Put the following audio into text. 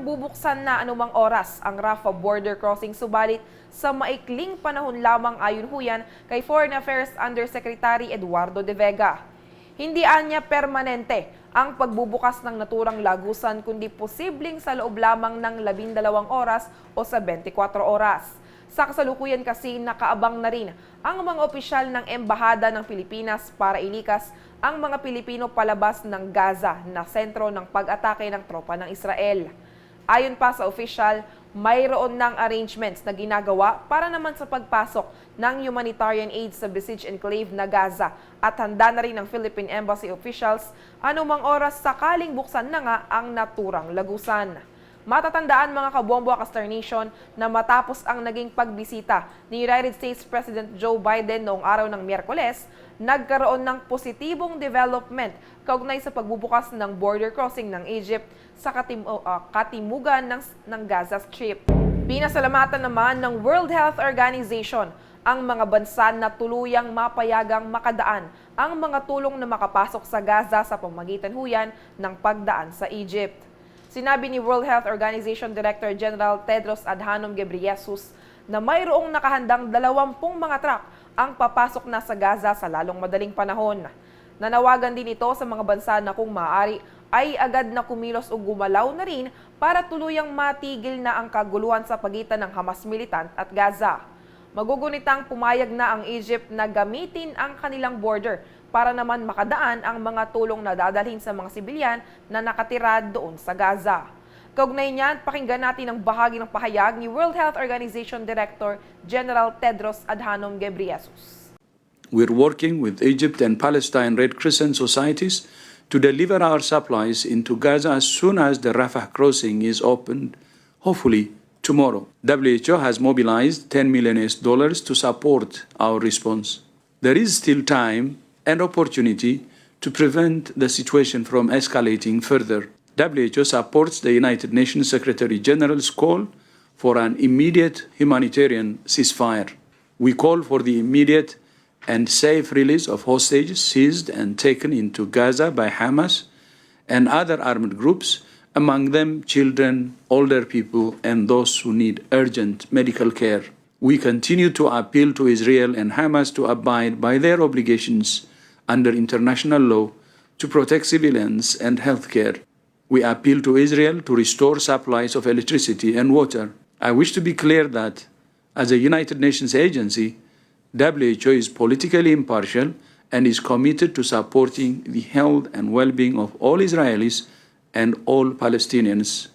Bubuksan na anumang oras ang Rafah border crossing subalit sa maikling panahon lamang ayon huyan kay Foreign Affairs Undersecretary Eduardo De Vega. Hindi anya permanente ang pagbubukas ng naturang lagusan kundi posibleng sa loob lamang ng 12 oras o sa 24 oras. Sa kasalukuyan kasi nakaabang na rin ang mga opisyal ng Embahada ng Pilipinas para ilikas ang mga Pilipino palabas ng Gaza na sentro ng pag-atake ng tropa ng Israel. Ayon pa sa official, mayroon ng arrangements na ginagawa para naman sa pagpasok ng humanitarian aid sa besieged enclave na Gaza at handa na rin ng Philippine Embassy officials anumang oras sakaling buksan na nga ang naturang lagusan. Matatandaan mga kabombo Star Nation na matapos ang naging pagbisita ni United States President Joe Biden noong araw ng Miyerkules, nagkaroon ng positibong development kaugnay sa pagbubukas ng border crossing ng Egypt sa katim- ah, katimugan ng, ng Gaza Strip. Pinasalamatan naman ng World Health Organization ang mga bansa na tuluyang mapayagang makadaan ang mga tulong na makapasok sa Gaza sa pamagitan huyan ng pagdaan sa Egypt. Sinabi ni World Health Organization Director General Tedros Adhanom Ghebreyesus na mayroong nakahandang 20 mga truck ang papasok na sa Gaza sa lalong madaling panahon. Nanawagan din ito sa mga bansa na kung maaari ay agad na kumilos o gumalaw na rin para tuluyang matigil na ang kaguluhan sa pagitan ng Hamas militant at Gaza. Magugunitang pumayag na ang Egypt na gamitin ang kanilang border para naman makadaan ang mga tulong na dadalhin sa mga sibilyan na nakatira doon sa Gaza. Kaugnay niyan, pakinggan natin ang bahagi ng pahayag ni World Health Organization Director General Tedros Adhanom Ghebreyesus. We're working with Egypt and Palestine Red Crescent societies to deliver our supplies into Gaza as soon as the Rafah crossing is opened, hopefully tomorrow. WHO has mobilized 10 million dollars to support our response. There is still time and opportunity to prevent the situation from escalating further. WHO supports the United Nations Secretary General's call for an immediate humanitarian ceasefire. We call for the immediate and safe release of hostages seized and taken into Gaza by Hamas and other armed groups, among them children, older people, and those who need urgent medical care. We continue to appeal to Israel and Hamas to abide by their obligations under international law to protect civilians and healthcare. We appeal to Israel to restore supplies of electricity and water. I wish to be clear that, as a United Nations agency, WHO is politically impartial and is committed to supporting the health and well being of all Israelis and all Palestinians.